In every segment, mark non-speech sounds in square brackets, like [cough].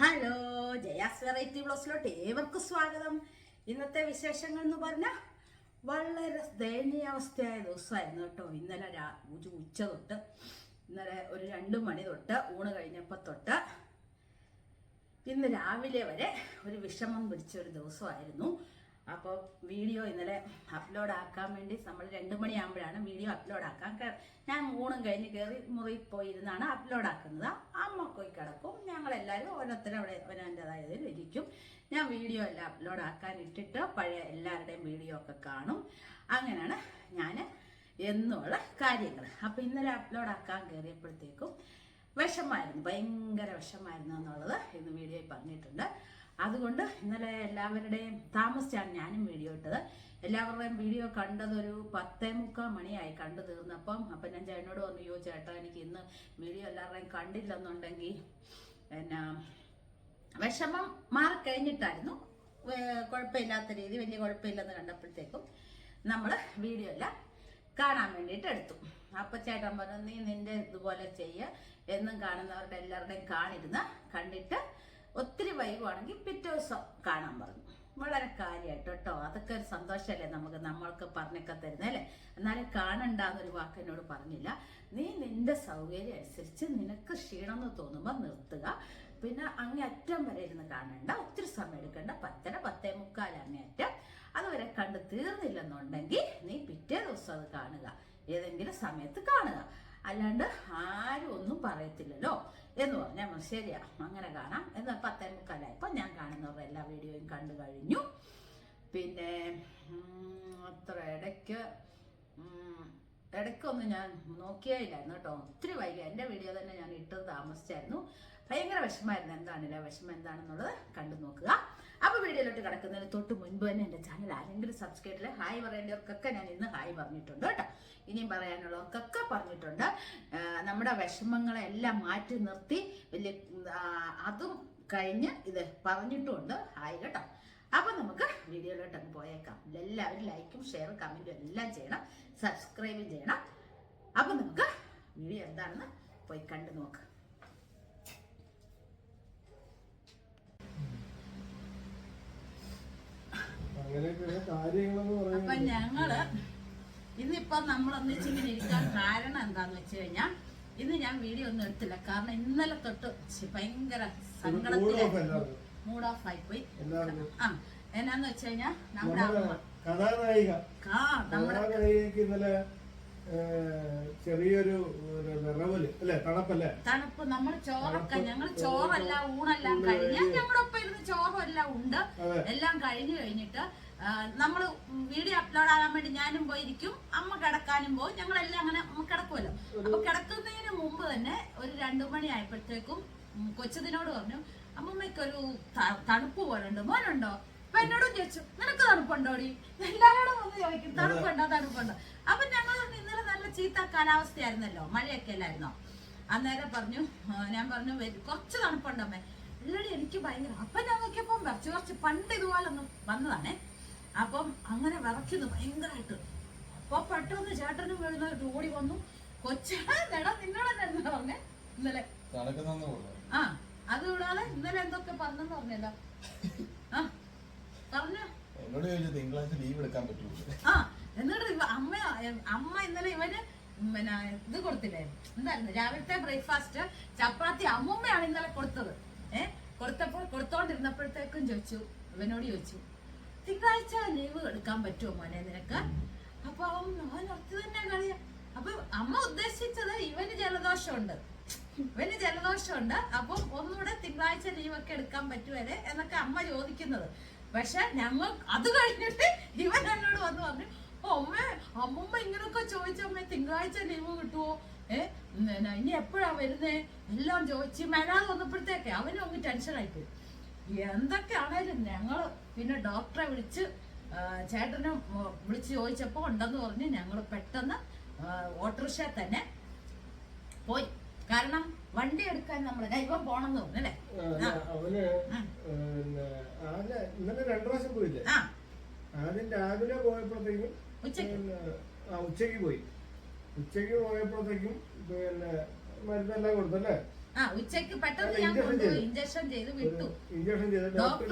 Hello Jaya's variety ബ്ലോസിലോട്ട് ഏവർക്കും സ്വാഗതം. ഇന്നത്തെ വിശേഷങ്ങൾ എന്ന് പറഞ്ഞാൽ വളരെ ദയനീയാവസ്ഥയായ ദിവസമായിരുന്നു കേട്ടോ. ഇന്നലെ രാ ഉച്ച തൊട്ട് ഇന്നലെ ഒരു രണ്ട് മണി തൊട്ട് ഊണ് കഴിഞ്ഞപ്പോൾ തൊട്ട് ഇന്ന് രാവിലെ വരെ ഒരു വിഷമം പിടിച്ച ഒരു ദിവസമായിരുന്നു. അപ്പോൾ വീഡിയോ ഇന്നലെ അപ്ലോഡ് ആക്കാൻ വേണ്ടി നമ്മൾ രണ്ട് മണിയാകുമ്പോഴാണ് വീഡിയോ അപ്ലോഡ് ആക്കാൻ ഞാൻ ഊണും കഴിഞ്ഞ് കയറി മുറിയിൽ പോയിരുന്നാണ് അപ്ലോഡ് ആക്കുന്നത് അമ്മ പോയി കിടക്കും. ഞങ്ങളെല്ലാവരും ഓരോരുത്തരും അവിടെ അവനവന്റെതായതിൽ ഇരിക്കും. ഞാൻ വീഡിയോ എല്ലാം അപ്ലോഡ് ആക്കാൻ ഇട്ടിട്ട് പഴയ എല്ലാവരുടെയും വീഡിയോ ഒക്കെ കാണും. അങ്ങനെയാണ് ഞാൻ എന്നുള്ള കാര്യങ്ങൾ. അപ്പോൾ ഇന്നലെ അപ്ലോഡ് ആക്കാൻ കയറിയപ്പോഴത്തേക്കും വിഷമായിരുന്നു. ഭയങ്കര വിഷമായിരുന്നു എന്നുള്ളത് ഇന്ന് വീഡിയോയിൽ പറഞ്ഞിട്ടുണ്ട്. അതുകൊണ്ട് ഇന്നലെ എല്ലാവരുടെയും താമസിച്ചാണ് ഞാനും വീഡിയോ ഇട്ടത്. എല്ലാവരുടെയും വീഡിയോ കണ്ടതൊരു പത്തേ മുക്കാൽ മണിയായി കണ്ടു തീർന്നപ്പം. അപ്പം ഞാൻ ചേട്ടനോട് പറഞ്ഞു യോ ചേട്ടാ എനിക്ക് ഇന്ന് വീഡിയോ എല്ലാവരുടെയും കണ്ടില്ലെന്നുണ്ടെങ്കിൽ പിന്നെ വിഷമം മാറിക്കഴിഞ്ഞിട്ടായിരുന്നു കുഴപ്പമില്ലാത്ത രീതി വലിയ കുഴപ്പമില്ലെന്ന് കണ്ടപ്പോഴത്തേക്കും നമ്മൾ വീഡിയോ എല്ലാം കാണാൻ വേണ്ടിയിട്ട് എടുത്തു. അപ്പൊ ചേട്ടൻ പറഞ്ഞു നീ നിന്റെ ഇതുപോലെ ചെയ്യ. എന്നും കാണുന്നവരുടെ എല്ലാവരുടെയും കാണിരുന്ന് കണ്ടിട്ട് ഒത്തിരി വൈകുവാണെങ്കിൽ പിറ്റേ ദിവസം കാണാൻ പറഞ്ഞു. വളരെ കാര്യമായിട്ട് കേട്ടോ. അതൊക്കെ ഒരു സന്തോഷമല്ലേ നമുക്ക് നമ്മൾക്ക് പറഞ്ഞൊക്കെ തരുന്നത് അല്ലേ? എന്നാലും കാണണ്ടെന്നൊരു വാക്ക് എന്നോട് പറഞ്ഞില്ല. നീ നിന്റെ സൗകര്യം അനുസരിച്ച് നിനക്ക് ക്ഷീണം എന്ന് തോന്നുമ്പോൾ നിർത്തുക. പിന്നെ അങ്ങേയറ്റം വരെ ഇരുന്ന് കാണണ്ട. ഒത്തിരി സമയം എടുക്കണ്ട. പത്തര പത്തേ മുക്കാൽ അങ്ങേയറ്റം. അതുവരെ കണ്ട് തീർന്നില്ലെന്നുണ്ടെങ്കിൽ നീ പിറ്റേ ദിവസം അത് കാണുക. ഏതെങ്കിലും സമയത്ത് കാണുക. അല്ലാണ്ട് ആരും ഒന്നും പറയത്തില്ലല്ലോ. എന്ന് പറഞ്ഞാൽ. ശരിയാ അങ്ങനെ കാണാം. എന്ന് പത്തേ മുക്കാലായപ്പോൾ ഞാൻ കാണുന്നവരുടെ എല്ലാ വീഡിയോയും കണ്ടു കഴിഞ്ഞു. പിന്നെ അത്ര ഇടയ്ക്ക് ഇടയ്ക്കൊന്നും ഞാൻ നോക്കിയായില്ലായിരുന്നു കേട്ടോ. ഒത്തിരി വൈകി. എന്റെ വീഡിയോ തന്നെ ഞാൻ ഇട്ടത് താമസിച്ചായിരുന്നു. ഭയങ്കര വിഷമമായിരുന്നു. എന്താണില്ല വിഷമം എന്താണെന്നുള്ളത് കണ്ടു നോക്കുക. അപ്പോൾ വീഡിയോയിലോട്ട് കിടക്കുന്നതിന് തൊട്ട് മുൻപ് തന്നെ എന്റെ ചാനൽ ആരെങ്കിലും സബ്സ്ക്രൈബ് ചെയ്തില്ല ഹായ് പറയേണ്ടവർക്കൊക്കെ ഞാൻ ഇന്ന് ഹായ് പറഞ്ഞിട്ടുണ്ട് കേട്ടോ. ഇനിയും പറയാനുള്ളവർക്കൊക്കെ പറഞ്ഞിട്ടുണ്ട്. നമ്മുടെ വിഷമങ്ങളെല്ലാം മാറ്റി നിർത്തി വലിയ അതും കഴിഞ്ഞ് ഇത് പറഞ്ഞിട്ടുമുണ്ട് ഹായ് കേട്ടോ. അപ്പൊ നമുക്ക് വീഡിയോയിലോട്ട് അങ്ങ് പോയേക്കാം. എല്ലാവരും ലൈക്കും ഷെയറും കമന്റും എല്ലാം ചെയ്യണം. സബ്സ്ക്രൈബ് ചെയ്യണം. അപ്പൊ നമുക്ക് വീഡിയോ എന്താണെന്ന് പോയി കണ്ടു നോക്കാം. അപ്പൊ ഞങ്ങൾ ഇന്നിപ്പോ നമ്മൾ ഒന്നിച്ചിങ്ങനെ ഇരിക്കാൻ കാരണം എന്താന്ന് വെച്ച് കഴിഞ്ഞാൽ ഇന്ന് ഞാൻ വീഡിയോ ഒന്നും എടുത്തില്ല. കാരണം ഇന്നലെ തൊട്ട് ഭയങ്കര സങ്കടത്തിലെ മൂഡ് ഓഫ് ആയി പോയി എല്ലാവർക്കും. ആ എന്നാന്ന് വെച്ച് കഴിഞ്ഞാൽ നമ്മുടെ അമ്മ. കഥാനായിക ആ നമ്മുടെ കഥാനായികക്ക് ഇന്നലെ ചെറിയൊരു ഒരു വിറവൽ അല്ലെ? തണുപ്പല്ലേ? തണുപ്പ്. നമ്മൾ ചോറൊക്കെ ഞങ്ങൾ ചോറല്ല ഊണെല്ലാം ഊണ് കഴിഞ്ഞ് ഞങ്ങളുടെ ഒപ്പം ഇരുന്ന് ചോറും എല്ലാം ഉണ്ട്. എല്ലാം കഴിഞ്ഞു കഴിഞ്ഞിട്ട് നമ്മൾ വീഡിയോ അപ്ലോഡ് ആകാൻ വേണ്ടി ഞാനും പോയിരിക്കും അമ്മ കിടക്കാനും പോകും ഞങ്ങളെല്ലാം അങ്ങനെ കിടക്കുമല്ലോ. അപ്പൊ കിടക്കുന്നതിന് മുമ്പ് തന്നെ ഒരു രണ്ടു മണി ആയപ്പോഴത്തേക്കും കൊച്ചതിനോട് പറഞ്ഞു അമ്മമ്മയ്ക്ക് ഒരു തണുപ്പ് പോലെ ഉണ്ട് മോനുണ്ടോ? അപ്പൊ എന്നോടും ചോദിച്ചു നിനക്ക് തണുപ്പുണ്ടോടി? എല്ലാവരോടും വന്ന് ചോദിക്കും തണുപ്പുണ്ടോ തണുപ്പുണ്ടോ? അപ്പൊ ഞങ്ങൾ ഇന്നലെ നല്ല ചീത്ത കാലാവസ്ഥയായിരുന്നല്ലോ മഴയൊക്കെ അല്ലായിരുന്നോ? അന്നേരം പറഞ്ഞു ഞാൻ പറഞ്ഞു കുറച്ച് തണുപ്പുണ്ടമ്മേ. ഇല്ലടി എനിക്ക് ഭയങ്കര അപ്പൊ ഞാൻ നോക്കിയപ്പോ കുറച്ച് കുറച്ച് പണ്ട് ഇതുപോലെ ഒന്ന് വന്നതാണേ. അപ്പം അങ്ങനെ വിറയ്ക്കുന്നു ഭയങ്കരമായിട്ട്. അപ്പൊ പെട്ടെന്ന് ചേട്ടനും വീഴുന്നവർ ഓടി വന്നു. കൊച്ചാ നിന്നോടെന്നെ പറഞ്ഞേ? ഇന്നലെ. ആ അത് ആ അതുകൂടാതെ ഇന്നലെ എന്തൊക്കെ പറഞ്ഞെന്ന് പറഞ്ഞല്ലോ ആ പറഞ്ഞു. എന്നോട് ചോദിച്ചു തിങ്കളാഴ്ച ലീവ് എടുക്കാൻ പറ്റുമോ ആ എന്നിട്ട് അമ്മ അമ്മ ഇന്നലെ ഇവന് പിന്നെ ഇത് കൊടുത്തില്ലേ? എന്തായിരുന്നു? രാവിലത്തെ ബ്രേക്ക്ഫാസ്റ്റ് ചപ്പാത്തി അമ്മൂമ്മയാണ് ഇന്നലെ കൊടുത്തത്. ഏഹ് കൊടുത്തപ്പോൾ കൊടുത്തോണ്ടിരുന്നപ്പോഴത്തേക്കും ചോദിച്ചു ഇവനോട് ചോദിച്ചു തിങ്കളാഴ്ച ലീവ് എടുക്കാൻ പറ്റുമോ മോനെ നിനക്ക്? അപ്പൊ അവൻ മോൻ ഒത്തു തന്നെ കളിയ. അപ്പൊ അമ്മ ഉദ്ദേശിച്ചത് ഇവന് ജലദോഷമുണ്ട്. ഇവന് ജലദോഷമുണ്ട്. അപ്പം ഒന്നുകൂടെ തിങ്കളാഴ്ച ഒക്കെ എടുക്കാൻ പറ്റുവരെ എന്നൊക്കെ അമ്മ ചോദിക്കുന്നത്. പക്ഷെ ഞങ്ങൾ അത് കഴിഞ്ഞിട്ട് ഇവൻ എന്നോട് വന്ന് പറഞ്ഞു "ഓ, അമ്മ അമ്മമ്മ ഇങ്ങനൊക്കെ ചോദിച്ച അമ്മ തിങ്കളാഴ്ച ലീവ് കിട്ടുമോ ഏ പിന്നെ ഇനി എപ്പോഴാ വരുന്നേ? എല്ലാം ചോദിച്ചു മെലാതെ വന്നപ്പോഴത്തേക്ക് അവനും അങ്ങ് ടെൻഷൻ പോയി. എന്തൊക്കെയാണേലും ഞങ്ങൾ പിന്നെ ഡോക്ടറെ വിളിച്ച് ചേട്ടനെ വിളിച്ച് ചോദിച്ചപ്പോൾ ഉണ്ടെന്ന് പറഞ്ഞ് ഞങ്ങൾ പെട്ടെന്ന് ഓട്ടോറിക്ഷ തന്നെ പോയി. കാരണം വണ്ടി എടുക്കാൻ നമ്മൾ ഇവൻ പോണെന്ന് തോന്നുന്നു അല്ലേ? ആ, അവന് ആ. പിന്നെ ആദ്യം ഇന്നലെ രണ്ടു പ്രാവശ്യം പോയില്ലേ? ആ. ആദ്യം രാവിലെ പോയപ്പോഴത്തേക്കും ഉച്ചയ്ക്ക്. ഉച്ചയ്ക്ക് പോയി. ഉച്ചയ്ക്ക് പോയപ്പോഴത്തേക്കും പിന്നെ മരുന്നെല്ലാം കൊടുത്തല്ലേ? ആ ഉച്ചയ്ക്ക് പെട്ടെന്ന് ഞാൻ കൊണ്ടുപോയി. ഇഞ്ചക്ഷൻ ചെയ്ത് വിട്ടു. ഇഞ്ചക്ഷൻ ചെയ്ത് ഡോക്ടർ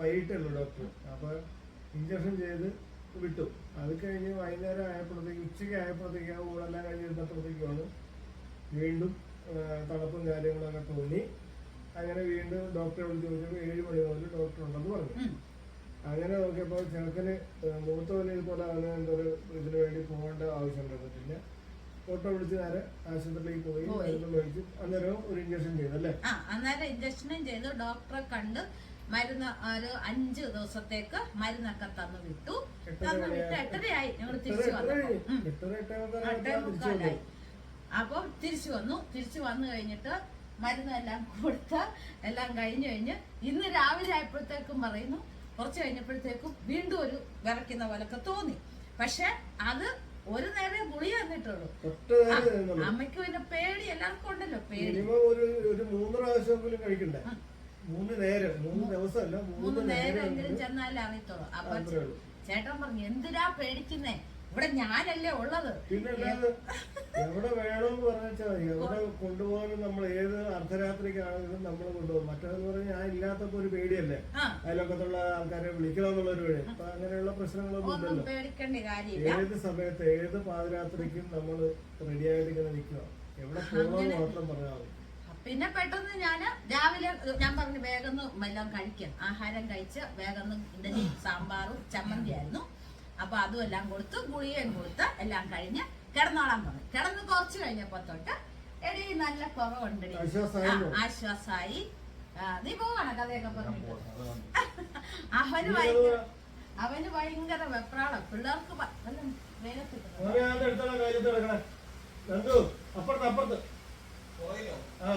വൈകിട്ടല്ലോ ഡോക്ടർ അപ്പൊ ഇഞ്ചക്ഷൻ ചെയ്ത് വിട്ടു. അത് കഴിഞ്ഞ് വൈകുന്നേരം ആയപ്പോഴത്തേക്ക് ഉച്ചയ്ക്ക് ആയപ്പോഴത്തേക്ക് ആ ഊടെല്ലാം കഴിഞ്ഞ് ഇരുന്നപ്പോഴത്തേക്കാണ് വീണ്ടും തണുപ്പും കാര്യങ്ങളൊക്കെ തോന്നി. അങ്ങനെ വീണ്ടും ഡോക്ടറെ വിളിച്ച് ചോദിച്ചപ്പോൾ ഏഴ് മണി മുതൽ ഡോക്ടർ ഉണ്ടെന്ന് പറഞ്ഞു. അങ്ങനെ നോക്കിയപ്പോൾ ചെറുക്കന് മൂത്തവന് പോലെ അവന് എന്തൊരു ഇതിനു വേണ്ടി പോകേണ്ട ആവശ്യം പിന്നെ ഓട്ടോ വിളിച്ച് നേരെ ആശുപത്രിയിലേക്ക് പോയി. മരുന്ന് മേടിച്ചു അന്നേരം ഒരു ഇഞ്ചക്ഷൻ ചെയ്തല്ലേ? ആ അന്നേരം ഇഞ്ചക്ഷനും ചെയ്തു. ഡോക്ടറെ കണ്ട് മരുന്ന് ഒരു അഞ്ച് ദിവസത്തേക്ക് മരുന്നൊക്കെ തന്നു വിട്ടു. തന്നു വിട്ട്. എട്ടരയായി. ഞങ്ങൾ തിരിച്ചു വന്നു. അപ്പോൾ തിരിച്ചു വന്നു. തിരിച്ചു വന്നു കഴിഞ്ഞിട്ട് മരുന്നെല്ലാം കൊടുത്ത് എല്ലാം കഴിഞ്ഞു കഴിഞ്ഞ് ഇന്ന് രാവിലെ ആയപ്പോഴത്തേക്കും പറയുന്നു. കുറച്ച് കഴിഞ്ഞപ്പോഴത്തേക്കും വീണ്ടും ഒരു വിറയ്ക്കുന്ന പോലൊക്കെ തോന്നി. പക്ഷെ അത് ഒരു നേരെ ഗുളിക തന്നിട്ടുള്ളൂ. അമ്മയ്ക്ക് പിന്നെ പേടി എല്ലാവർക്കും ഉണ്ടല്ലോ പേടി. ഒരു ഒരു മൂന്ന് പ്രാവശ്യമെങ്കിലും കഴിക്കണ്ടേ? മൂന്ന് നേരം മൂന്ന് ദിവസമല്ല മൂന്ന് നേരം നേരമെങ്കിലും ചെന്നാലേ അറിയത്തുള്ളൂ. അപ്പൊ ചേട്ടൻ പറഞ്ഞു എന്തിനാ പേടിക്കുന്നേ? ഇവിടെ ഞാനല്ലേ ഉള്ളത്. പിന്നെ എവിടെ വേണമെന്ന് പറഞ്ഞാൽ എവിടെ കൊണ്ടുപോകാനും നമ്മൾ ഏത് അർദ്ധരാത്രിക്കാണെങ്കിലും നമ്മൾ കൊണ്ടുപോകും. മറ്റേതെന്ന് പറഞ്ഞാൽ ഞാൻ ഇല്ലാത്തപ്പോ ഒരു പേടിയല്ലേ? ആ. അയൽവക്കത്തുള്ള ആൾക്കാരെ വിളിക്കണമെന്നുള്ള ഒരു പേടി. അപ്പൊ അങ്ങനെയുള്ള പ്രശ്നങ്ങളൊന്നും ഇല്ലല്ലോ. ഏത് സമയത്ത് ഏത് പാതിരാത്രിക്കും നമ്മൾ റെഡിയായിട്ട് ഇങ്ങനെ നിൽക്കുക. എവിടെ പോകണമെന്ന് മാത്രം പറഞ്ഞാൽ മതി. പിന്നെ പെട്ടെന്ന് ഞാൻ രാവിലെ ഞാൻ പറഞ്ഞു വേഗം എല്ലാം കഴിക്കാം. ആഹാരം കഴിച്ച് വേഗം ഇഡലി സാമ്പാറും ചമ്മന്തി ആയിരുന്നു അപ്പൊ അതും എല്ലാം കൊടുത്ത് ഗുളികയും കൊടുത്ത് എല്ലാം കഴിഞ്ഞ് കിടന്നോളാൻ പറഞ്ഞു. കിടന്ന് കുറച്ച് കഴിഞ്ഞപ്പോ തൊട്ട് എടി നല്ല കുറവുണ്ട് ആശ്വാസായി നീ പോവാണ് കഥയൊക്കെ പറഞ്ഞിട്ട്. [laughs] അവന് ഭയങ്കര? അവന് ഭയങ്കര വെപ്രാളം. പിള്ളേർക്ക് അപ്പുറത്ത് അപ്പുറത്ത്. ആ.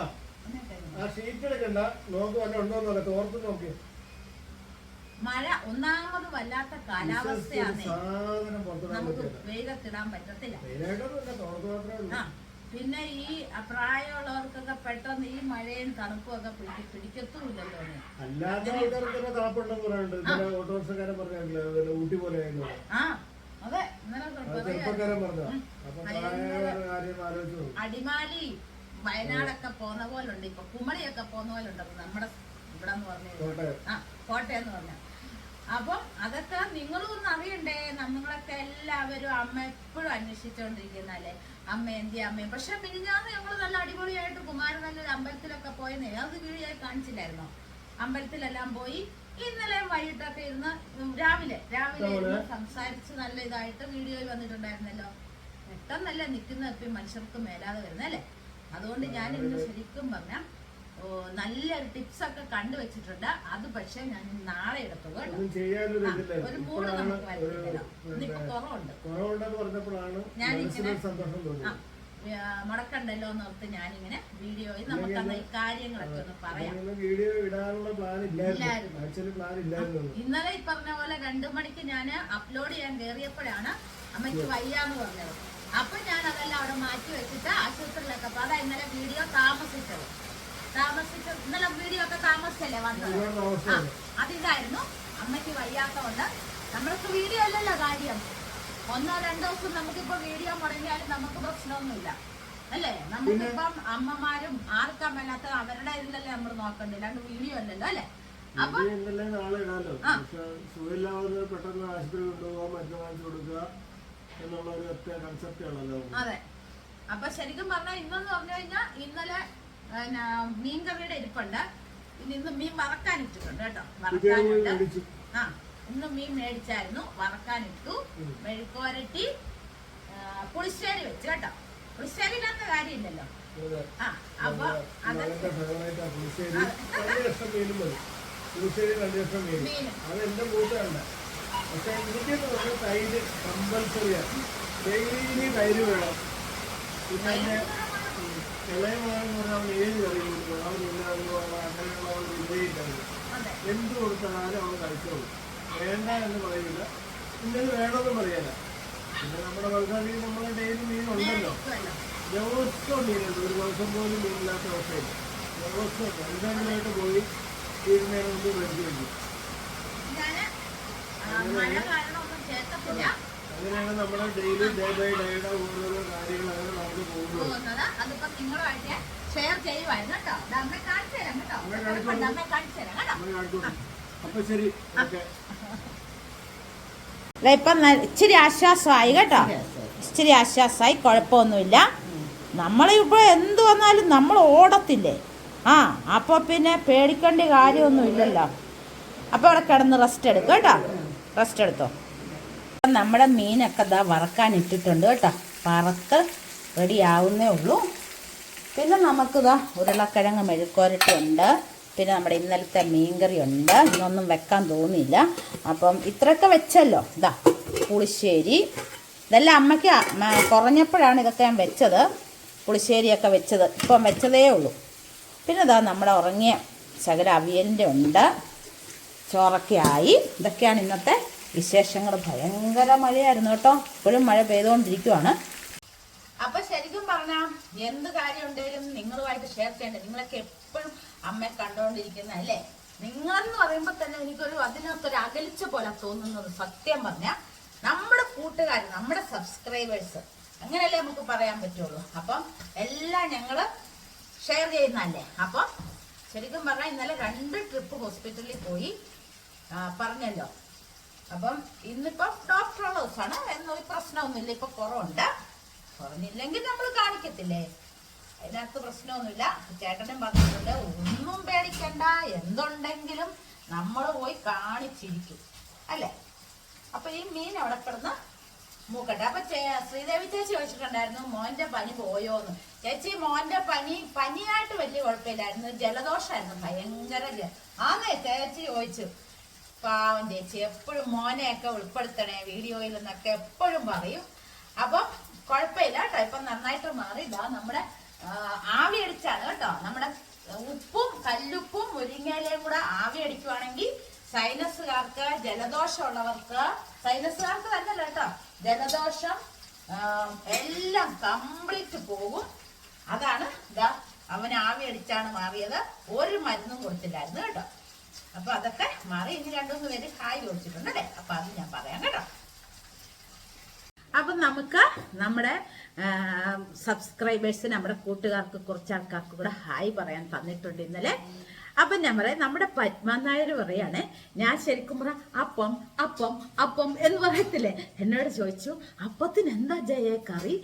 ആ ഷീറ്റ് എടുക്കണ്ട. നോക്ക് വല്ല ഉണ്ടോ നോക്കെ തോർത്ത് നോക്കി. മഴ ഒന്നാമത് വല്ലാത്ത കാലാവസ്ഥയാണ് നമുക്ക് വെയിലത്തിടാൻ പറ്റത്തില്ല. പിന്നെ ഈ പ്രായമുള്ളവർക്കൊക്കെ പെട്ടെന്ന് ഈ മഴയും തണുപ്പും ഒക്കെ പിടി പിടിക്കത്തുമില്ലല്ലോ അല്ലാതെ തണുപ്പുണ്ടെന്ന് ഓട്ടോറിക്ഷക്കാരൻ ഊട്ടി പോലെ ആ അതെ. ചെറുപ്പക്കാരൻ പറഞ്ഞ. അടിമാലി വയനാടൊക്കെ പോന്ന പോലുണ്ട്. ഇപ്പൊ കുമളിയൊക്കെ പോന്ന പോലുണ്ട്. നമ്മുടെ ഇവിടെ പറഞ്ഞു ആ കോട്ടയം. എന്ന് പറഞ്ഞ. അപ്പം അതൊക്കെ നിങ്ങളും ഒന്ന് അറിയണ്ടേ? നമ്മളൊക്കെ എല്ലാവരും അമ്മ എപ്പോഴും അന്വേഷിച്ചുകൊണ്ടിരിക്കുന്നല്ലേ അമ്മ എന്തി അമ്മ? പക്ഷെ മിനിഞ്ഞാന്ന് ഞങ്ങൾ നല്ല അടിപൊളിയായിട്ട് കുമാരൻ നല്ലൊരു അമ്പലത്തിലൊക്കെ പോയെന്നേ. അത് വീഡിയോ കാണിച്ചില്ലായിരുന്നോ? അമ്പലത്തിലെല്ലാം പോയി ഇന്നലെ വൈകിട്ടൊക്കെ ഇരുന്ന് രാവിലെ രാവിലെ ഇരുന്ന് സംസാരിച്ച് നല്ല ഇതായിട്ട് വീഡിയോയിൽ വന്നിട്ടുണ്ടായിരുന്നല്ലോ. പെട്ടെന്നല്ലേ നിൽക്കുന്ന ഇപ്പം മനുഷ്യർക്ക് മേലാതെ വരുന്നല്ലേ അതുകൊണ്ട് ഞാൻ ഇന്ന് ശരിക്കും പറഞ്ഞ നല്ലൊരു ടിപ്സ് ഒക്കെ കണ്ടുവച്ചിട്ടുണ്ട് അത് പക്ഷെ ഞാൻ നാളെ എടുത്തുള്ളൂ ഒരു നമുക്ക് ഇന്നിപ്പോ കുറവുണ്ട്. ആ തോന്നുന്നത് മുടക്കണ്ടല്ലോ എന്ന് ഓർത്ത് ഞാനിങ്ങനെ വീഡിയോയിൽ നമുക്കന്ന് ഈ കാര്യങ്ങളൊക്കെ ഒന്ന് പറയാം. വീഡിയോ ഇടാനുള്ള. പ്ലാൻ ഇല്ലായിരുന്നു. ഇന്നലെ ഈ പറഞ്ഞ പോലെ രണ്ടു മണിക്ക് ഞാൻ അപ്ലോഡ് ചെയ്യാൻ കയറിയപ്പോഴാണ് അമ്മയ്ക്ക് വയ്യാന്ന് പറഞ്ഞത്. അപ്പൊ ഞാൻ അതെല്ലാം അവിടെ മാറ്റി വെച്ചിട്ട് ആശുപത്രിയിലൊക്കെ അപ്പൊ അതാ ഇന്നലെ വീഡിയോ താമസിച്ചത്. താമസിച്ച ഇന്നലെ വീഡിയോ ഒക്കെ താമസിച്ചല്ലേ വന്നത്? ആ, അതിതായിരുന്നു അമ്മയ്ക്ക് വയ്യാത്തതുകൊണ്ട് നമ്മൾക്ക് വീഡിയോ അല്ലല്ലോ കാര്യം. ഒന്നോ രണ്ടോ ദിവസം നമുക്കിപ്പോ വീഡിയോ മുടങ്ങിയാലും നമുക്ക് പ്രശ്നമൊന്നുമില്ല. അല്ലേ? നമുക്കിപ്പം അമ്മമാരും ആർക്കാ മേലാത്ത അവരുടെ ഇതിലല്ലേ നമ്മൾ നോക്കണ്ടേ? അല്ലാണ്ട് വീഡിയോ അല്ലല്ലോ അല്ലേ? അപ്പൊ സുഖമില്ലാതെ പെട്ടെന്ന് ആശുപത്രി കൊണ്ടുപോകാൻ മരുന്ന് വാങ്ങിച്ചു കൊടുക്കുക എന്നുള്ള ഒരു ഒറ്റ കൺസെപ്റ്റ് ആണല്ലോ. അതെ. അപ്പൊ ശരിക്കും പറഞ്ഞാൽ ഇന്നെന്ന് പറഞ്ഞു പിന്നെ മീൻകറിയുടെ ഇരിപ്പുണ്ട്. ഇനി ഇന്ന് മീൻ വറക്കാൻ ഇട്ടിട്ടുണ്ട് കേട്ടോ. വറക്കാനുണ്ട് ആ ഇന്ന് മീൻ മേടിച്ചായിരുന്നു. വറക്കാനിട്ടു മെഴുക്കോരട്ടി പുളിശ്ശേരി വെച്ച് കേട്ടോ. പുളിശ്ശേരിയില്ലാത്ത കാര്യമില്ലല്ലോ. ആ അപ്പൊ അത് മകന്റെ പുളിശ്ശേരി. ആ. രണ്ട് ലക്ഷം പുളിശ്ശേരി രണ്ട് ലക്ഷം മീൻ മീൻ. അത് എന്റെ മൂത്തല്ല പക്ഷെ എനിക്കെന്ന് പറഞ്ഞാൽ തൈര് കമ്പൽസറിയാണ്. ഡെയിലി തൈര് വേണം. പിന്നെ എന്നെ ഇളയ മകൻ പറഞ്ഞാൽ അവൻ ഏത് കറി കൊടുക്കണം അവനില്ല അങ്ങനെയുള്ള ഒരു ഇതേയില്ലായിരുന്നു അതെ എന്ത് കൊടുത്താലും അവൻ കഴിച്ചോളൂ. വേണ്ട എന്ന് പറയില്ല. ഇന്നത് വേണമെന്ന് പറയല ഡെയിലി മീനുണ്ടല്ലോ. ഉണ്ടല്ലോ ദിവസം മീനുണ്ട്. ഒരു ദിവസം പോലും മീനില്ലാത്ത അവസ്ഥയില്ല. ദിവസം എന്തെങ്കിലുമായിട്ട് പോയി തീരുന്നതിന് മുമ്പ് മേടിച്ചു വയ്ക്കും അങ്ങനെയാണ് നമ്മുടെ ഡെയിലി ഡേ ബൈ ഡേയുടെ ഓരോരോ കാര്യങ്ങളാണ് നമുക്ക് പോകുന്നത്. പോകുന്നത്. അതിപ്പോ നിങ്ങളുമായിട്ട് ഷെയർ ചെയ്യുമായിരുന്നു കേട്ടോ. അമ്മ കാണിച്ചു തരാം കേട്ടോ. അമ്മ കാണിച്ചു തരാം. കേട്ടോ. അപ്പൊ ശരി ഓക്കെ. ഇപ്പം ഇച്ചിരി ആശ്വാസമായി കേട്ടോ. ഇച്ചിരി ആശ്വാസമായി കുഴപ്പമൊന്നുമില്ല. നമ്മളിപ്പോൾ എന്ത് വന്നാലും നമ്മൾ ഓടത്തില്ലേ? ആ അപ്പോൾ പിന്നെ പേടിക്കേണ്ട കാര്യമൊന്നും ഇല്ലല്ലോ അപ്പോൾ അവിടെ കിടന്ന് റെസ്റ്റ് എടുക്കും കേട്ടോ. റെസ്റ്റ് എടുത്തോ? അപ്പം നമ്മുടെ മീനൊക്കെ ഇതാ വറക്കാൻ ഇട്ടിട്ടുണ്ട് കേട്ടോ. വറുത്ത് റെഡി ആവുന്നേ ഉള്ളൂ. പിന്നെ നമുക്കിതാ ഉരുളക്കിഴങ്ങ് മെഴുക്കോരട്ടുണ്ട് പിന്നെ നമ്മുടെ ഇന്നലത്തെ മീൻകറി ഉണ്ട് ഇന്നൊന്നും വെക്കാൻ തോന്നിയില്ല. അപ്പം ഇത്രയൊക്കെ വെച്ചല്ലോ. ഇതാ പുളിശ്ശേരി. ഇതെല്ലാം അമ്മയ്ക്ക് കുറഞ്ഞപ്പോഴാണ് ഇതൊക്കെ ഞാൻ വെച്ചത്. പുളിശ്ശേരിയൊക്കെ വെച്ചത്. ഇപ്പം വെച്ചതേ ഉള്ളൂ. പിന്നെ ഇതാ നമ്മുടെ ഉറങ്ങിയ ശകല അവിയലിന്റെ ഉണ്ട്. ചോറൊക്കെ ആയി ഇതൊക്കെയാണ് ഇന്നത്തെ വിശേഷങ്ങൾ ഭയങ്കര മഴയായിരുന്നു കേട്ടോ. ഇപ്പോഴും മഴ പെയ്തുകൊണ്ടിരിക്കുവാണ്. അപ്പൊ ശരിക്കും പറഞ്ഞാ എന്ത് കാര്യം ഉണ്ടെങ്കിലും നിങ്ങളുമായിട്ട് ഷെയർ ചെയ്യണ്ടേ. നിങ്ങളൊക്കെ എപ്പോഴും അമ്മയെ കണ്ടുകൊണ്ടിരിക്കുന്ന അല്ലേ? നിങ്ങളെന്ന് പറയുമ്പോ തന്നെ എനിക്കൊരു അതിനകത്തൊരു അകലിച്ച പോലെ തോന്നുന്നത് സത്യം പറഞ്ഞ നമ്മുടെ കൂട്ടുകാർ നമ്മുടെ സബ്സ്ക്രൈബേഴ്സ് അങ്ങനെയല്ലേ നമുക്ക് പറയാൻ പറ്റുള്ളൂ. അപ്പം എല്ലാം ഞങ്ങൾ ഷെയർ ചെയ്യുന്നല്ലേ അപ്പം ശരിക്കും പറഞ്ഞാൽ ഇന്നലെ രണ്ട് ട്രിപ്പ് ഹോസ്പിറ്റലിൽ പോയി പറഞ്ഞല്ലോ. അപ്പം ഇന്നിപ്പം ഡോക്ടറുള്ള ദിവസമാണ് എന്നൊരു പ്രശ്നമൊന്നുമില്ല. ഇപ്പൊ കുറവുണ്ട്. കുറഞ്ഞില്ലെങ്കിൽ നമ്മൾ കാണിക്കത്തില്ലേ? അതിനകത്ത് പ്രശ്നമൊന്നുമില്ല. ചേട്ടനും പറഞ്ഞിട്ടുണ്ട് ഒന്നും പേടിക്കണ്ട. എന്തുണ്ടെങ്കിലും നമ്മൾ പോയി കാണിച്ചിരിക്കും. അല്ലേ? അപ്പൊ ഈ മീൻ അവിടെ കിടന്ന് മൂക്കട്ടെ. അപ്പൊ ശ്രീദേവി ചേച്ചി ചോദിച്ചിട്ടുണ്ടായിരുന്നു മോന്റെ പനി പോയോന്ന്. ചേച്ചി മോന്റെ പനി പനിയായിട്ട് വലിയ കുഴപ്പമില്ലായിരുന്നു. ജലദോഷമായിരുന്നു ഭയങ്കര ആന്നേ ചേച്ചി ചോദിച്ചു. പാവം ചേച്ചി എപ്പോഴും മോനെയൊക്കെ ഉൾപ്പെടുത്തണേ വീഡിയോയിൽ എന്നൊക്കെ എപ്പോഴും പറയും. അപ്പൊ കുഴപ്പമില്ല കേട്ടോ. ഇപ്പൊ നന്നായിട്ട് മാറി. ഇതാ നമ്മുടെ ആവി അടിച്ചാണ് കേട്ടോ. നമ്മുടെ ഉപ്പും കല്ലുപ്പും മുരിങ്ങയിലയും കൂടെ ആവി അടിക്കുവാണെങ്കിൽ സൈനസുകാർക്ക് ജലദോഷമുള്ളവർക്ക് സൈനസുകാർക്ക് തന്നെയല്ല കേട്ടോ. ജലദോഷം എല്ലാം കംപ്ലീറ്റ് പോകും. അതാണ് ഇതാ അവൻ ആവി അടിച്ചാണ് മാറിയത്. ഒരു മരുന്നും കൊടുത്തില്ലായിരുന്നു കേട്ടോ. അപ്പൊ അതൊക്കെ മാറി ഇനി രണ്ടുമൂന്ന് പേര് ഹായ് ചോദിച്ചിട്ടുണ്ട് അല്ലേ? അപ്പൊ അത് ഞാൻ പറയാം കേട്ടോ. അപ്പം നമുക്ക് നമ്മുടെ സബ്സ്ക്രൈബേഴ്സ് നമ്മുടെ കൂട്ടുകാർക്ക് കുറച്ച് ആൾക്കാർക്ക് കൂടെ ഹായ് പറയാൻ തന്നിട്ടുണ്ട് ഇന്നലെ. അപ്പം ഞാൻ പറയാം നമ്മുടെ പത്മ നായർ പറയാണ് ഞാൻ ശരിക്കും പറ അപ്പം അപ്പം അപ്പം എന്ന് പറയത്തില്ലേ? എന്നോട് ചോദിച്ചു അപ്പത്തിന് എന്താ ജയ കറി?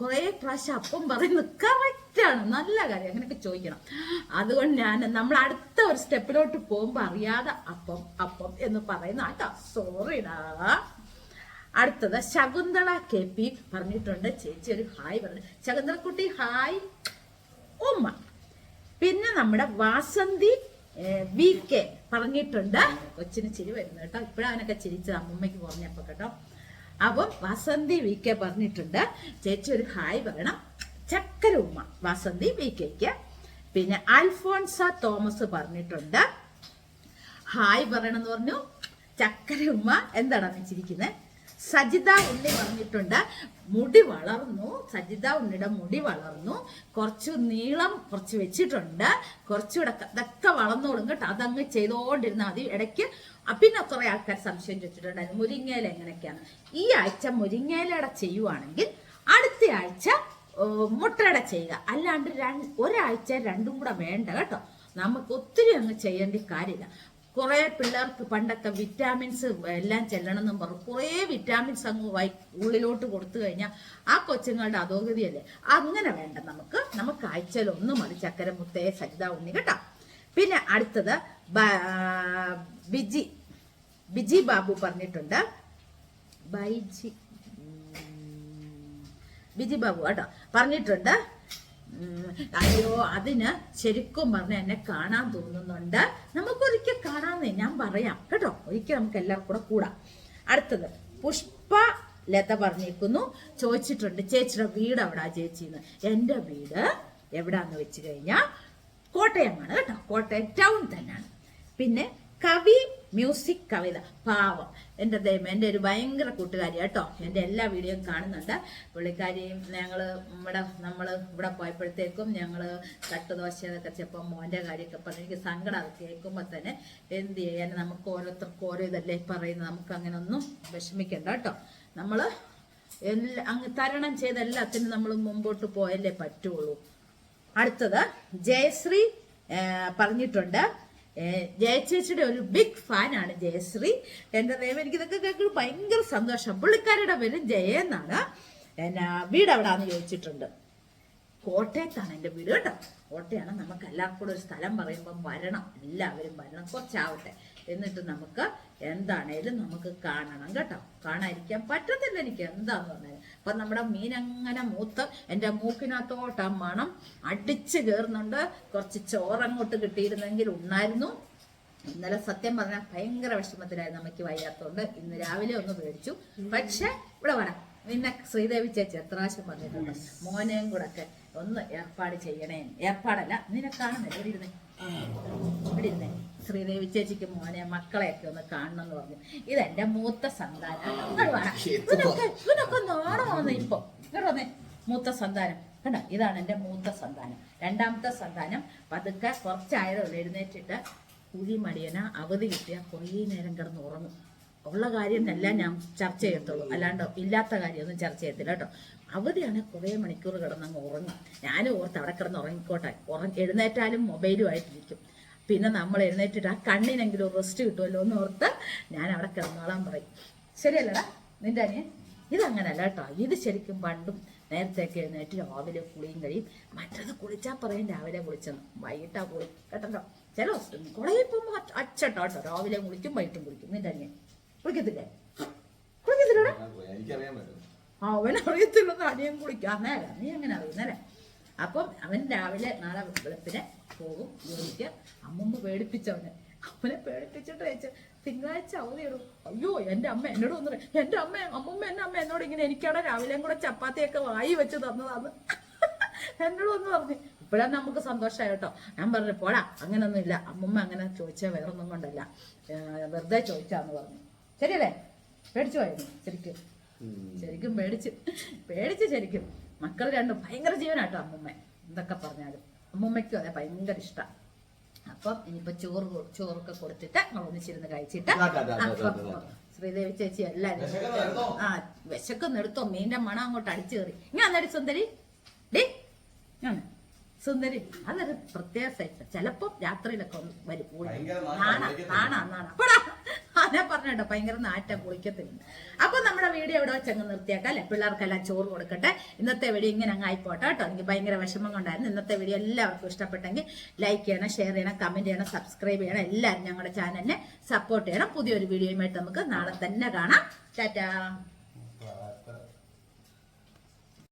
കുറേ പ്രാവശ്യം അപ്പം പറയുന്നത് കറക്റ്റാണ് നല്ല കാര്യം അങ്ങനെയൊക്കെ ചോദിക്കണം. അതുകൊണ്ട് ഞാൻ നമ്മൾ അടുത്ത ഒരു സ്റ്റെപ്പിലോട്ട് പോകുമ്പോൾ അറിയാതെ അപ്പം അപ്പം എന്ന് പറയുന്ന കേട്ടോ. സോറിടാ അടുത്തത് ശകുന്തള കെ പി പറഞ്ഞിട്ടുണ്ട്. ചേച്ചി ഒരു ഹായ് പറഞ്ഞു. ശകുന്തളക്കുട്ടി ഹായ്. ഉമ്മ. പിന്നെ നമ്മുടെ വാസന്തി വി കെ പറഞ്ഞിട്ടുണ്ട്. കൊച്ചിന് ചിരി വരുന്നു കേട്ടോ. ഇപ്പോഴവനൊക്കെ ചിരിച്ചത്. അമ്മമ്മയ്ക്ക് പറഞ്ഞപ്പോ കേട്ടോ. അപ്പം വസന്തി വി കെ പറഞ്ഞിട്ടുണ്ട്. ചേച്ചി ഒരു ഹായ് പറയണം. ചക്കര ഉമ്മ വസന്തി വി കെക്ക്. പിന്നെ അൽഫോൺസ തോമസ് പറഞ്ഞിട്ടുണ്ട്. ഹായ് പറയണം എന്ന് പറഞ്ഞു. ചക്കര ഉമ്മ എന്താണ് ചിരിക്കുന്നത് സജിത ഉണ്ണി പറഞ്ഞിട്ടുണ്ട്. മുടി വളർന്നു. സജിത ഉണ്ണിയുടെ മുടി വളർന്നു. കുറച്ചു നീളം കുറച്ച് വെച്ചിട്ടുണ്ട്. കുറച്ചുകൂടെ ഇതൊക്കെ വളർന്നോളും കേട്ടോ. അതങ്ങ് ചെയ്തോണ്ടിരുന്നാൽ മതി. ഇടയ്ക്ക് പിന്നെ കുറെ ആൾക്കാർ സംശയം ചോദിച്ചിട്ടുണ്ടായിരുന്നു. മുരിങ്ങയില എങ്ങനെയൊക്കെയാണ്? ഈ ആഴ്ച മുരിങ്ങയിലയുടെ ചെയ്യുവാണെങ്കിൽ അടുത്ത ആഴ്ച മുട്ടയുടെ ചെയ്യുക. അല്ലാണ്ട് ഒരാഴ്ച രണ്ടും കൂടെ വേണ്ട കേട്ടോ. നമുക്ക് ഒത്തിരി അങ്ങ് ചെയ്യേണ്ട കാര്യമില്ല. കുറേ പിള്ളേർക്ക് പണ്ടൊക്കെ വിറ്റാമിൻസ് എല്ലാം ചെല്ലണമെന്നും പറഞ്ഞു. കുറേ വിറ്റാമിൻസ് അങ്ങ് വൈ ഉള്ളിലോട്ട് കൊടുത്തു കഴിഞ്ഞാൽ ആ കൊച്ചുങ്ങളുടെ അധോഗതിയല്ലേ? അങ്ങനെ വേണ്ട നമുക്ക്. നമുക്ക് ആഴ്ചയിൽ ഒന്ന് മതി. ചക്കര മുത്തേ സരിത ഉണ്ണി കേട്ടോ. പിന്നെ അടുത്തത് ബിജി ബിജി ബാബു പറഞ്ഞിട്ടുണ്ട്. ബൈജി ബിജി ബാബു കേട്ടോ. പറഞ്ഞിട്ടുണ്ട്. അയ്യോ അതിന് ശരിക്കും പറഞ്ഞ എന്നെ കാണാൻ തോന്നുന്നുണ്ട്. നമുക്കൊരിക്കൽ കാണാൻ ഞാൻ പറയാം. കേട്ടോ? ഒരിക്കൽ നമുക്ക് എല്ലാവർക്കും കൂടെ കൂടാം. അടുത്തത് പുഷ്പ ലത പറഞ്ഞിരിക്കുന്നു. ചോദിച്ചിട്ടുണ്ട് ചേച്ചിയുടെ വീട് എവിടാ ചേച്ചിന്ന് എന്റെ വീട് എവിടാന്ന് വെച്ച് കഴിഞ്ഞാൽ കോട്ടയമാണ് കേട്ടോ. കോട്ടയം ടൗൺ തന്നെയാണ്. പിന്നെ കവി മ്യൂസിക് കവിത പാവം. എന്റെ ദൈവം എന്റെ ഒരു ഭയങ്കര കൂട്ടുകാരി കേട്ടോ. എന്റെ എല്ലാ വീഡിയോയും കാണുന്നുണ്ട്. പുള്ളിക്കാരിയും ഞങ്ങൾ ഇവിടെ നമ്മൾ ഇവിടെ പോയപ്പോഴത്തേക്കും ഞങ്ങൾ തട്ടുദോശ എന്നൊക്കെ ചെപ്പം മോന്റെ കാര്യമൊക്കെ പറഞ്ഞു എനിക്ക് സങ്കടം അത് കേൾക്കുമ്പോൾ തന്നെ എന്ത് ചെയ്യാൻ നമുക്ക് ഓരോരുത്തർക്കും ഓരോ ഇതല്ലേ പറയുന്നത്. നമുക്ക് അങ്ങനെ ഒന്നും വിഷമിക്കണ്ട കേട്ടോ. നമ്മൾ എല്ലാ അങ്ങ് തരണം ചെയ്ത് എല്ലാത്തിനും നമ്മൾ മുമ്പോട്ട് പോയല്ലേ പറ്റുള്ളൂ. അടുത്തത് ജയശ്രീ പറഞ്ഞിട്ടുണ്ട്. ജയചേച്ചിയുടെ ഒരു ബിഗ് ഫാനാണ് ജയശ്രീ. എന്റെ ദൈവം എനിക്ക് ഇതൊക്കെ കേൾക്കുമ്പോൾ ഭയങ്കര സന്തോഷം. പുള്ളിക്കാരുടെ പേര് ജയ എന്നാണ്. എന്നാ വീട് എവിടാന്ന് ചോദിച്ചിട്ടുണ്ട്? കോട്ടയത്താണ് എന്റെ വീട് കേട്ടോ. കോട്ടയാണ് നമുക്ക് എല്ലാവർക്കും കൂടെ ഒരു സ്ഥലം പറയുമ്പോൾ വരണം. എല്ലാവരും വരണം. കുറച്ചാവട്ടെ. എന്നിട്ട് നമുക്ക് എന്താണേലും നമുക്ക് കാണണം കേട്ടോ. കാണാതിരിക്കാൻ പറ്റത്തില്ല എനിക്ക് എന്താന്ന് പറഞ്ഞാൽ അപ്പം നമ്മുടെ മീൻ അങ്ങനെ മൂത്ത് എന്റെ മൂക്കിനകത്തോട്ട് മണം അടിച്ച് കയറുന്നുണ്ട്. കുറച്ച് ചോറങ്ങോട്ട് കിട്ടിയിരുന്നെങ്കിൽ ഉണ്ടായിരുന്നു. ഇന്നലെ സത്യം പറഞ്ഞാൽ ഭയങ്കര വിഷമത്തിലായിരുന്നു നമുക്ക് വയ്യാത്തതുകൊണ്ട് ഇന്ന് രാവിലെ ഒന്ന് പേടിച്ചു. പക്ഷെ ഇവിടെ വരാം. നിന്നെ ശ്രീദേവി ചേച്ചി എത്ര പ്രാവശ്യം പറഞ്ഞിട്ടുണ്ട്? മോനെയും കൂടെ ഒക്കെ ഒന്ന് ഏർപ്പാട് ചെയ്യണേ ഏർപ്പാടല്ല നിന്നെ കാണുന്നില്ല ഇവിടെ ഇരുന്നേ? ഇവിടെ ഇരുന്നേ? ശ്രീദേവി ചേച്ചിക്ക് മോനെ മക്കളെയൊക്കെ ഒന്ന് കാണണം എന്ന് പറഞ്ഞു. ഇതെന്റെ മൂത്ത സന്താനം. ഇവനൊക്കെ ഇവനൊക്കെ നാണമാന്ന് ഇപ്പൊ. ഇങ്ങോട്ട് മൂത്ത സന്താനം. കേട്ടോ ഇതാണ് എന്റെ മൂത്ത സന്താനം. രണ്ടാമത്തെ സന്താനം പതുക്കെ കുറച്ചായത് എഴുന്നേറ്റിട്ട് കുഴിമടിയന അവധി കിട്ടിയ കുറേ നേരം കിടന്ന് ഉറങ്ങും. ഉള്ള കാര്യമെന്നല്ല ഞാൻ ചർച്ച ചെയ്യത്തുള്ളൂ. അല്ലാണ്ടോ ഇല്ലാത്ത കാര്യമൊന്നും ചർച്ച ചെയ്യത്തില്ല കേട്ടോ. അവധിയാണ് കുറേ മണിക്കൂർ കിടന്നങ്ങ് ഉറങ്ങും. ഞാനും ഓർത്ത് അവിടെ കിടന്ന് ഉറങ്ങിക്കോട്ടെ. ഉറങ്ങി എഴുന്നേറ്റാലും മൊബൈലുമായിട്ടിരിക്കും പിന്നെ നമ്മൾ എഴുന്നേറ്റിട്ട് ആ കണ്ണിനെങ്കിലും റെസ്റ്റ് കിട്ടുമല്ലോ എന്ന് ഓർത്ത് ഞാൻ അവിടെ കിടന്നോളാൻ പറയും. ശരിയല്ലടാ നിന്റെ അനിയൻ? ഇതങ്ങനല്ല കേട്ടോ. ഇത് ശരിക്കും പണ്ടും നേരത്തെയൊക്കെ എഴുന്നേറ്റ് രാവിലെ കുളിയും കഴിയും. മറ്റത് കുളിച്ചാൽ പറയും രാവിലെ കുളിച്ചെന്ന്. വൈകിട്ടാ കുളി. കേട്ടോ ചില കുളയിൽ പോകുമ്പോൾ അച്ചട്ടോ കേട്ടോ. രാവിലെ കുളിക്കും വൈകിട്ടും കുളിക്കും. നിന്റെ അനിയൻ? കുളിക്കത്തില്ലേ? കുളിക്കത്തില്ലടാ? പറ്റും. അവൻ അറിയത്തില്ലെന്ന് അനിയൻ കുളിക്കാം. നേരം നീ അങ്ങനെ അറിയുന്നല്ലേ അപ്പം അവൻ രാവിലെ നാളെ വെളുപ്പിനെ പോകും. ജോലിക്ക് അമ്മമ്മ പേടിപ്പിച്ചവനെ അവനെ. പേടിപ്പിച്ചിട്ട് വെച്ച് തിങ്കളാഴ്ച അവധിയിടും അയ്യോ എന്റെ അമ്മ എന്നോട് വന്നു എന്റെ അമ്മ അമ്മമ്മ എന്റെ അമ്മ എന്നോട് ഇങ്ങനെ എനിക്കവിടെ രാവിലെയും കൂടെ ചപ്പാത്തിയൊക്കെ വായി വെച്ച് തന്നതാന്ന്. എന്നോട് വന്ന് പറഞ്ഞു. ഇപ്പോഴാണ് നമുക്ക് സന്തോഷമായി കേട്ടോ. ഞാൻ പറഞ്ഞു പോടാ അങ്ങനൊന്നും ഇല്ല. അമ്മമ്മ അങ്ങനെ ചോദിച്ചാൽ വേറൊന്നും കൊണ്ടല്ല. വെറുതെ ചോദിച്ചാന്ന് പറഞ്ഞു. ശരിയല്ലേ? പേടിച്ചു പോയിരുന്നു ശരിക്കും? ശരിക്കും പേടിച്ച് പേടിച്ച് ശരിക്കും. മക്കൾ രണ്ടും ഭയങ്കര ജീവനാട്ടോ അമ്മമ്മ. എന്തൊക്കെ പറഞ്ഞാലും. അമ്മൂമ്മയ്ക്കും അതെ ഭയങ്കര ഇഷ്ടം. അപ്പം ഇനിയിപ്പോ ചോറ് ചോറൊക്കെ കൊടുത്തിട്ട് നമ്മൾ ഒന്നിച്ചിരുന്ന് കഴിച്ചിട്ട്. ശ്രീദേവി ചേച്ചി എല്ലാരും ആ വിശക്കൊന്നെടുത്തോ മീന്റെ മണം അങ്ങോട്ട് അടിച്ചു കയറി. ഞാൻ അന്നേരം സുന്ദരി. ഡേ. ഞാൻ സുന്ദരി അതൊരു പ്രത്യേക സൈറ്റ് ചിലപ്പോ രാത്രിയിലൊക്കെ ഒന്ന് വരും നാണ. അതാ പറഞ്ഞോ ഭയങ്കര നാറ്റ കുളിക്കത്തില്ല. അപ്പൊ നമ്മുടെ വീഡിയോ ഇവിടെ വെച്ചങ്ങ് നിർത്തിയാക്കാം അല്ലെ? പിള്ളേർക്കെല്ലാം ചോറ് കൊടുക്കട്ടെ. ഇന്നത്തെ വീഡിയോ ഇങ്ങനെ അങ്ങ് ആയിപ്പോട്ടെ കേട്ടോ. എനിക്ക് ഭയങ്കര വിഷമം കൊണ്ടായിരുന്നു. ഇന്നത്തെ വീഡിയോ എല്ലാവർക്കും ഇഷ്ടപ്പെട്ടെങ്കിൽ ലൈക്ക് ചെയ്യണം ഷെയർ ചെയ്യണം കമന്റ് ചെയ്യണം സബ്സ്ക്രൈബ് ചെയ്യണം. എല്ലാവരും ഞങ്ങളുടെ ചാനലിനെ സപ്പോർട്ട് ചെയ്യണം. പുതിയൊരു വീഡിയോയുമായിട്ട് നമുക്ക് നാളെ തന്നെ കാണാം. ടാറ്റാ.